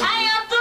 Hayatım